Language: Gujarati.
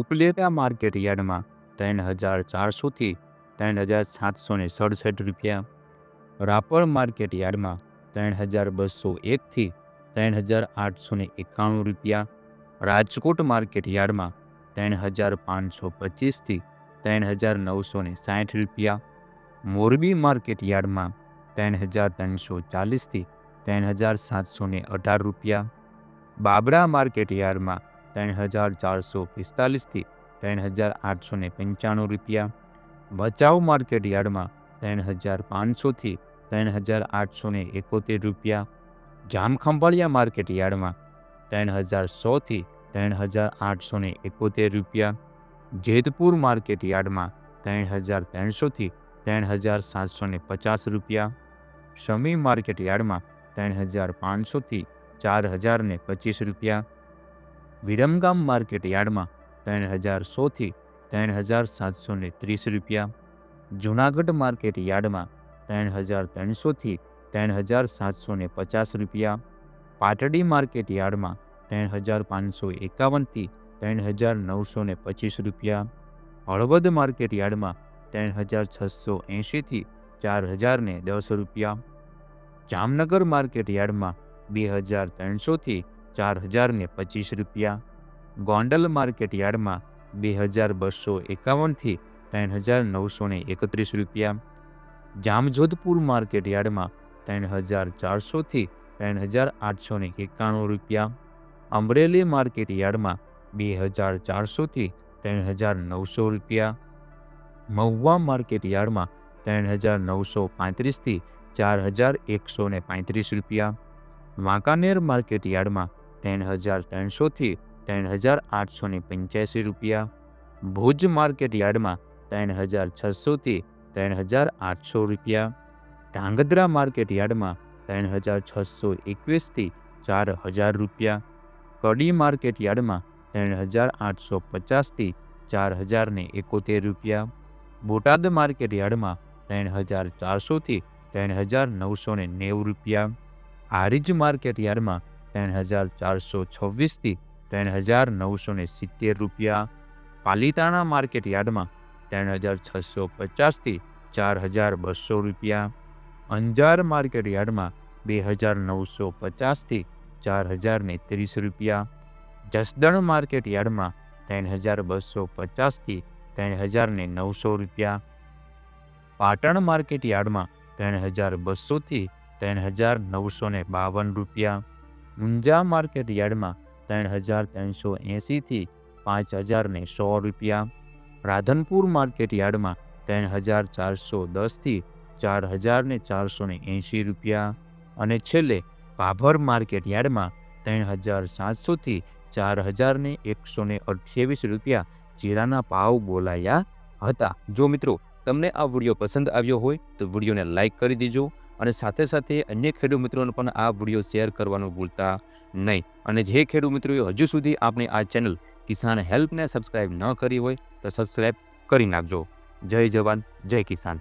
ઉપલેટા માર્કેટ યાર્ડમાં ત્રણ હજાર ચારસોથી ત્રણ હજાર સાતસો ને સડસઠ રૂપિયા. રાપર માર્કેટ યાર્ડમાં ત્રણ હજાર બસો એકથી ત્રણ હજાર આઠસો ને એકાણું રૂપિયા. રાજકોટ માર્કેટ યાર્ડમાં ત્રણ હજાર પાંચસો પચીસથી ત્રણ હજાર નવસો ને સાઠ રૂપિયા. મોરબી માર્કેટ યાર્ડમાં ત્રણ હજાર ત્રણસો ચાલીસથી ત્રણ હજાર સાતસો અઢાર રૂપિયા. બાબરા માર્કેટ યાર્ડમાં ત્રણ હજાર ચારસો પિસ્તાલીસથી ત્રણ હજાર આઠસો ને પંચાણું રૂપિયા. ભચાઉ માર્કેટ યાર્ડમાં ત્રણ હજાર પાંચસોથી ત્રણ હજાર આઠસો ને એકોતેર રૂપિયા. જામખંભાળિયા માર્કેટ યાર્ડમાં ત્રણ હજાર સોથી ત્રણ હજાર આઠસો ને એકોતેર રૂપિયા. જેતપુર માર્કેટ યાર્ડમાં ત્રણ હજાર ત્રણસોથી ત્રણ હજાર સાતસો ને પચાસ રૂપિયા. શમી માર્કેટ યાર્ડમાં ત્રણ હજાર પાંચસોથી ચાર હજાર ને પચીસ રૂપિયા. વિરમગામ માર્કેટ યાર્ડમાં ત્રણ હજાર સોથી ત્રણ હજાર સાતસો ત્રીસ રૂપિયા. જૂનાગઢ માર્કેટ યાર્ડમાં ત્રણ હજાર ત્રણસોથી ત્રણ હજાર સાતસો પચાસ રૂપિયા. પાટડી માર્કેટ યાર્ડમાં ત્રણ હજાર પાંચસો એકાવનથી ત્રણ હજાર નવસો પચીસ રૂપિયા. હળવદ માર્કેટ યાર્ડમાં ત્રણ હજાર છસો એંશીથી ચાર હજાર દસ રૂપિયા. જામનગર માર્કેટ યાર્ડમાં બે હજાર ત્રણસોથી ચાર હજાર ને પચીસ રૂપિયા. ગોંડલ માર્કેટ યાર્ડમાં બે હજાર બસો એકાવનથી ત્રણ હજાર નવસો એકત્રીસ રૂપિયા. જામજોધપુર માર્કેટ યાર્ડમાં ત્રણ હજાર ચારસોથી ત્રણ હજાર આઠસો એકાણું રૂપિયા. અમરેલી માર્કેટ યાર્ડમાં બે હજાર ચારસોથી ત્રણ હજાર નવસો રૂપિયા. મહુવા માર્કેટ યાર્ડમાં ત્રણ હજાર નવસો પાંત્રીસથી ચાર હજાર એકસો ને પાંત્રીસ રૂપિયા. વાંકાનેર માર્કેટ યાર્ડમાં ત્રણ હજાર ત્રણસોથી ત્રણ હજાર આઠસો ને પંચ્યાસી રૂપિયા. ભુજ માર્કેટ યાર્ડમાં ત્રણ હજાર છસોથી ત્રણ હજાર આઠસો રૂપિયા. ધાંગધ્રા માર્કેટ યાર્ડમાં ત્રણ હજાર છસો એકવીસથી ચાર હજાર રૂપિયા. કડી માર્કેટ યાર્ડમાં ત્રણ હજાર આઠસો પચાસથી ચાર હજાર ને એકોતેર રૂપિયા. બોટાદ માર્કેટ યાર્ડમાં ત્રણ હજાર ચારસોથી ત્રણ હજાર નવસો નેવું રૂપિયા. હારીજ માર્કેટ યાર્ડમાં ત્રણ હજાર ચારસો છવ્વીસથી ત્રણ હજાર નવસો ને સિત્તેર રૂપિયા. પાલિતાણા માર્કેટ યાર્ડમાં ત્રણ હજાર છસો પચાસથી ચાર હજાર બસો રૂપિયા. અંજાર માર્કેટ યાર્ડમાં બે હજાર નવસો પચાસથી ચાર હજાર ને ત્રીસ રૂપિયા. જસદણ માર્કેટ યાર્ડમાં ત્રણ હજાર બસો પચાસથી ત્રણ હજાર ને નવસો રૂપિયા. પાટણ માર્કેટ યાર્ડમાં ત્રણ હજાર બસોથી ત્રણ હજાર નવસો ને બાવન રૂપિયા. ઊંઝા માર્કેટ યાર્ડમાં ત્રણ હજાર ત્રણસો એંશીથી પાંચ હજારને સો રૂપિયા. રાધનપુર માર્કેટ યાર્ડમાં ત્રણ હજાર ચારસો દસથી ચાર હજારને ચારસો ને એંશી રૂપિયા અને છેલ્લે ભાભર માર્કેટ યાર્ડમાં ત્રણ હજાર સાતસોથી ચાર હજારને એકસો ને અઠ્યાવીસ રૂપિયા જીરાના ભાવ બોલાયા હતા. જો મિત્રો, તમને આ વીડિયો પસંદ આવ્યો હોય તો વિડીયોને લાઇક કરી દીજો અને સાથે સાથે અન્ય ખેડૂત મિત્રોને પણ આ વીડિયો શેર કરવાનું ભૂલતા નહીં. અને જે ખેડૂત મિત્રોએ હજુ સુધી આપણે આ ચેનલ કિસાન હેલ્પને સબસ્ક્રાઇબ ન કરી હોય તો સબસ્ક્રાઇબ કરી નાખજો. જય જવાન, જય કિસાન.